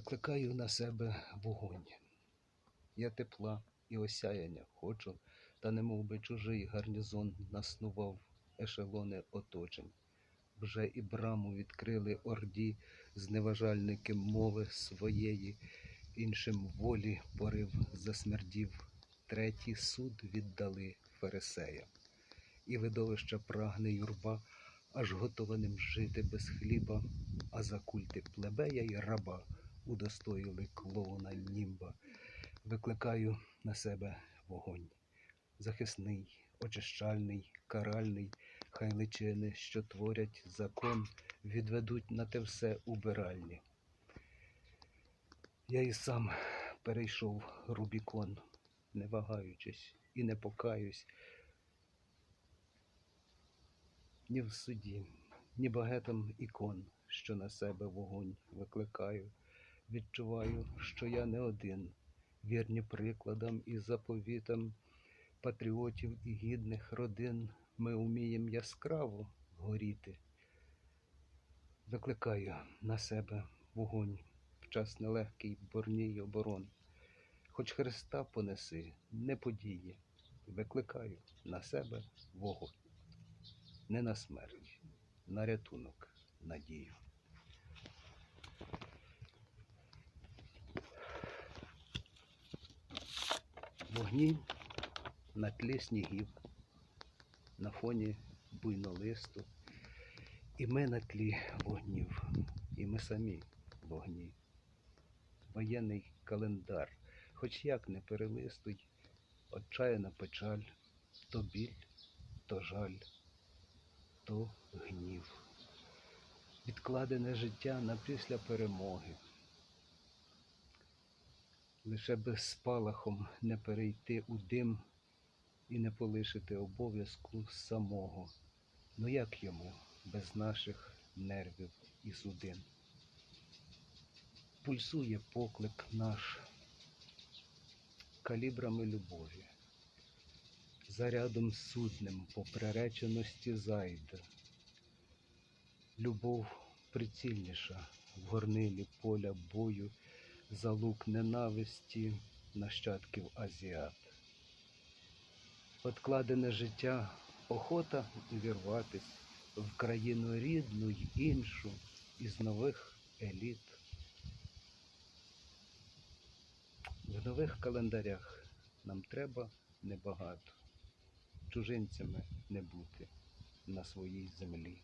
Викликаю на себе вогонь. Я тепла і осяяння хочу, та немов би чужий гарнізон наснував ешелони оточень. Вже і браму відкрили орді, зневажальники мови своєї, іншим волі порив засмердів, третій суд віддали фарисеям. І видовища прагне юрба, аж готова ним жити без хліба, а за культи плебея й раба удостоїли клоуна німба. Викликаю на себе вогонь. Захисний, очищальний, каральний, хай личини, що творять закон, відведуть на те все убиральні. Я і сам перейшов Рубікон, не вагаючись і не покаюсь, ні в суді, ні багетом ікон, що на себе вогонь викликаю. Відчуваю, що я не один, вірні прикладам і заповітам патріотів і гідних родин. Ми вміємо яскраво горіти. Викликаю на себе вогонь в час нелегкий борній оборон. Хоч Христа понеси, не події, викликаю на себе вогонь. Не на смерть, на рятунок, надію. Вогні на тлі снігів, на фоні буйнолисту. І ми на тлі вогнів, і ми самі вогні. Воєнний календар, хоч як не перелистуй, отчаяна печаль, то біль, то жаль, то гнів. Відкладене життя на після перемоги. Лише без спалахом не перейти у дим і не полишити обов'язку самого. Ну як йому без наших нервів і судин? Пульсує поклик наш калібрами любові, зарядом судним по приреченості зайде. Любов прицільніша в горнилі поля бою за лук ненависті нащадків азіат. Откладене життя, охота увірватись в країну рідну й іншу із нових еліт. В нових календарях нам треба небагато, чужинцями не бути на своїй землі.